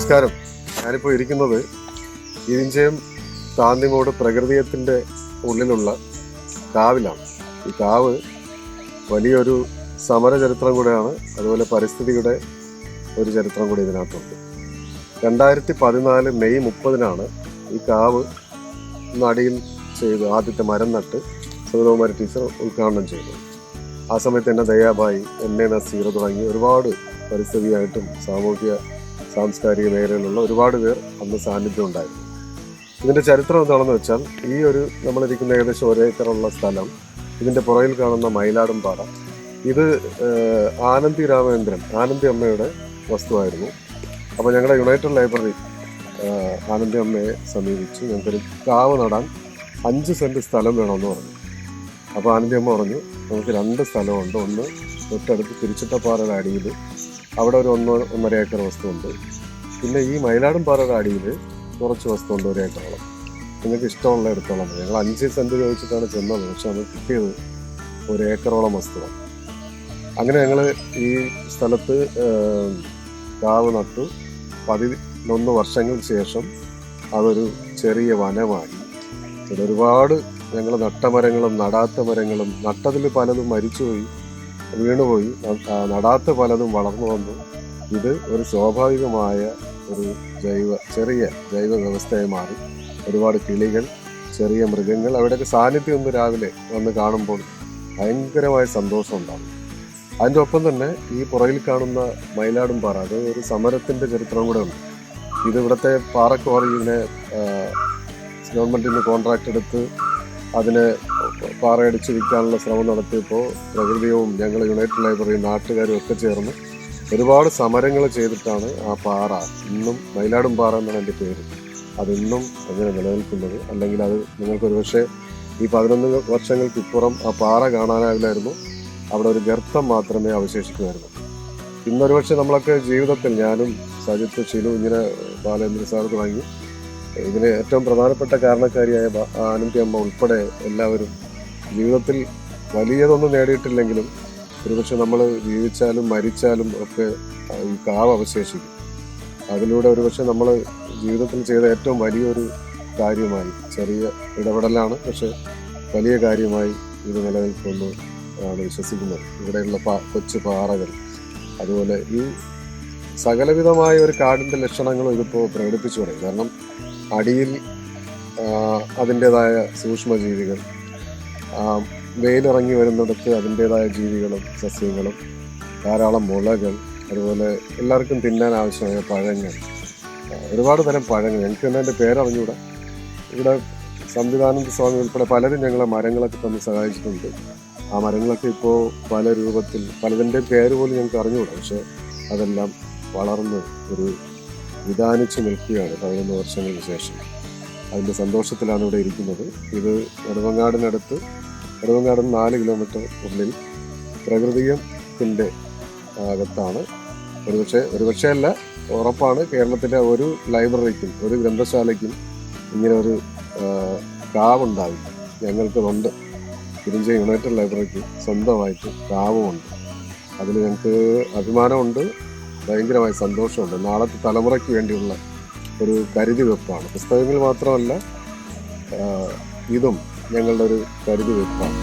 നമസ്കാരം. ഞാനിപ്പോൾ ഇരിക്കുന്നത് ഇരിഞ്ചയം താന്തിമോട് പ്രകൃതിയത്തിന്റെ ഉള്ളിലുള്ള കാവിലാണ്. ഈ കാവ് വലിയൊരു സമര ചരിത്രം കൂടെയാണ് അതുപോലെ പരിസ്ഥിതിയുടെ ഒരു ചരിത്രം കൂടി ഇതിനകത്തുണ്ട്. രണ്ടായിരത്തി പതിനാല് മെയ് മുപ്പതിനാണ് ഈ കാവ് നടിയിൽ ചെയ്ത് ആദ്യത്തെ മരം നട്ട് സുഗതകുമാരി ടീച്ചർ ഉദ്ഘാടനം ചെയ്തു. ആ സമയത്ത് എന്നെ ദയാബായി എൻ എ നസീർ തുടങ്ങി ഒരുപാട് പരിസ്ഥിതിയായിട്ടും സാമൂഹിക സാംസ്കാരിക മേഖലയിലുള്ള ഒരുപാട് പേർ അന്ന് സാന്നിധ്യം ഉണ്ടായിരുന്നു ഇതിന്റെ ചരിത്രം എന്താണെന്ന് വെച്ചാൽ ഈ ഒരു നമ്മളിരിക്കുന്ന ഏകദേശം ഒരേക്കറുള്ള സ്ഥലം ഇതിന്റെ പുറകിൽ കാണുന്ന മയിലാടും പാറ ഇത് ആനന്ദി രാമേന്ദ്രൻ ആനന്ദി അമ്മയുടെ വസ്തുവായിരുന്നു. അപ്പോൾ ഞങ്ങളുടെ യുണൈറ്റഡ് ലൈബ്രറി ആനന്ദി അമ്മയെ സമീപിച്ചു. ഞങ്ങൾക്കൊരു കാവ് നടാൻ അഞ്ച് സെന്റ് സ്ഥലം വേണമെന്ന് പറഞ്ഞു. അപ്പോൾ ആനന്ദി അമ്മ പറഞ്ഞു നമുക്ക് രണ്ട് സ്ഥലമുണ്ട്. ഒന്ന് തൊട്ടടുത്ത് തിരുച്ചിട്ടപ്പാറയുടെ അടിയിൽ അവിടെ ഒരു ഒന്ന് ഒന്നര ഏക്കർ വസ്തുണ്ട് പിന്നെ ഈ മയിലാടും പാറയുടെ അടിയിൽ കുറച്ച് വസ്തുണ്ട് ഒരു ഏക്കറോളം. നിങ്ങൾക്ക് ഇഷ്ടമുള്ള എടുത്തോളം. ഞങ്ങൾ അഞ്ച് സെന്റ് ചോദിച്ചിട്ടാണ് ചെന്നത്. പക്ഷെ അത് കിട്ടിയത് ഒരു ഏക്കറോളം വസ്തുവാണ്. അങ്ങനെ ഞങ്ങൾ ഈ സ്ഥലത്ത് കാവ് നട്ടു. പതിനൊന്ന് വർഷങ്ങൾക്ക് ശേഷം അതൊരു ചെറിയ വനമായി. ഇവിടെ ഒരുപാട് ഞങ്ങൾ നട്ട മരങ്ങളും നടാത്ത മരങ്ങളും നട്ടതിൽ പലതും മരിച്ചുപോയി. വീണുപോയി. നടാത്ത പലതും വളർന്നു വന്നു. ഇത് ഒരു സ്വാഭാവികമായ ഒരു ജൈവ ചെറിയ ജൈവ വ്യവസ്ഥയായി മാറി. ഒരുപാട് കിളികൾ ചെറിയ മൃഗങ്ങൾ അവിടെയൊക്കെ സാന്നിധ്യം ഒന്ന് രാവിലെ വന്ന് കാണുമ്പോൾ ഭയങ്കരമായ സന്തോഷം ഉണ്ടാകും. അതിന്റെ ഒപ്പം തന്നെ ഈ പുറകിൽ കാണുന്ന മയിലാടും പാറ അത് ഒരു സമരത്തിന്റെ ചരിത്രം കൂടെ ഉണ്ട്. ഇത് ഇവിടുത്തെ പാറക്കോറി ഇതിനെ ഗവൺമെന്റിൽ നിന്ന് കോൺട്രാക്ട് എടുത്ത് അതിനെ പാറയടിച്ച് വിൽക്കാനുള്ള ശ്രമം നടത്തിയപ്പോൾ പ്രകൃതിയും ഞങ്ങൾ യുണൈറ്റഡ് ലൈബ്രറി നാട്ടുകാരും ഒക്കെ ചേർന്ന് ഒരുപാട് സമരങ്ങൾ ചെയ്തിട്ടാണ് ആ പാറ. ഇന്നും മയിലാടും പാറ എന്നാണ് എന്റെ പേര്. അതിന്നും അങ്ങനെ നിലനിൽക്കുന്നത്? അല്ലെങ്കിൽ അത് നിങ്ങൾക്ക് ഒരുപക്ഷെ ഈ പതിനൊന്ന് വർഷങ്ങൾക്ക് ഇപ്പുറം ആ പാറ കാണാനാവില്ലായിരുന്നു. അവിടെ ഒരു ഗർത്തം മാത്രമേ അവശേഷിക്കുമായിരുന്നു. ഇന്നൊരു പക്ഷേ നമ്മളൊക്കെ ജീവിതത്തിൽ ഞാനും സജിത്ത് ഷിനു ഇങ്ങനെ ബാലേന്ദ്ര സാർ തുടങ്ങി ഇതിന് ഏറ്റവും പ്രധാനപ്പെട്ട കാരണക്കാരിയായ ആനന്ദി അമ്മ ഉൾപ്പെടെ എല്ലാവരും ജീവിതത്തിൽ വലിയതൊന്നും നേടിയിട്ടില്ലെങ്കിലും ഒരുപക്ഷെ നമ്മൾ ജീവിച്ചാലും മരിച്ചാലും ഒക്കെ ഈ കാവ് അവശേഷിക്കും. അതിലൂടെ ഒരുപക്ഷെ നമ്മൾ ജീവിതത്തിൽ ചെയ്ത ഏറ്റവും വലിയൊരു കാര്യമായി ചെറിയ ഇടപെടലാണ് പക്ഷെ വലിയ കാര്യമായി ഇത് നിലനിൽക്കുന്നു ആണ് വിശ്വസിക്കുന്നത്. ഇവിടെയുള്ള പാ കൊച്ചു പാറകൾ അതുപോലെ ഈ സകലവിധമായ ഒരു കാടിന്റെ ലക്ഷണങ്ങളും ഇതിപ്പോൾ പ്രകടിപ്പിച്ചു തുടങ്ങി. കാരണം അടിയിൽ അതിന്റേതായ സൂക്ഷ്മജീവികൾ വെയിലിറങ്ങി വരുന്നിടത്ത് അതിന്റേതായ ജീവികളും സസ്യങ്ങളും ധാരാളം മുളകൾ അതുപോലെ എല്ലാവർക്കും തിന്നാൻ ആവശ്യമായ പഴങ്ങൾ ഒരുപാട് തരം പഴങ്ങൾ. എനിക്ക് തന്നെ എന്റെ പേരറിഞ്ഞൂടെ. ഇവിടെ സംവിധാനന്ദ സ്വാമി ഉൾപ്പെടെ പലരും ഞങ്ങളെ മരങ്ങളൊക്കെ തന്നെ സഹായിച്ചിട്ടുണ്ട്. ആ മരങ്ങളൊക്കെ ഇപ്പോൾ പല രൂപത്തിൽ പലതിന്റെയും പേര് പോലും ഞങ്ങൾക്ക് അറിഞ്ഞുകൂടാ പക്ഷേ അതെല്ലാം വളർന്ന് ഒരു വിധാനിച്ച് നിൽക്കുകയാണ് പതിനൊന്ന് വർഷങ്ങൾക്ക് ശേഷം. അതിന്റെ സന്തോഷത്തിലാണ് ഇവിടെ ഇരിക്കുന്നത്. ഇത് നെടുവങ്ങാടിനടുത്ത് നെടുമങ്ങാട് നാല് കിലോമീറ്റർ ഉള്ളിൽ പ്രകൃതിയത്തിന്റെ അകത്താണ് ഒരുപക്ഷെ ഒരുപക്ഷെ അല്ല ഉറപ്പാണ് കേരളത്തിലെ ഒരു ലൈബ്രറിക്കും ഒരു ഗ്രന്ഥശാലയ്ക്കും ഇങ്ങനെ ഒരു കാവുണ്ടാവില്ല ഞങ്ങൾക്കുണ്ട്. തിരുഞ്ചി യുണൈറ്റഡ് ലൈബ്രറിക്ക് സ്വന്തമായിട്ട് കാവുമുണ്ട്. അതിൽ ഞങ്ങൾക്ക് അഭിമാനമുണ്ട്. ഭയങ്കരമായ സന്തോഷമുണ്ട്. നാളത്തെ തലമുറയ്ക്ക് വേണ്ടിയുള്ള ഒരു കരുതി വെപ്പാണ് പുസ്തകങ്ങൾ മാത്രമല്ല ഇതും ഞങ്ങളുടെ ഒരു കരുതി വെപ്പാണ്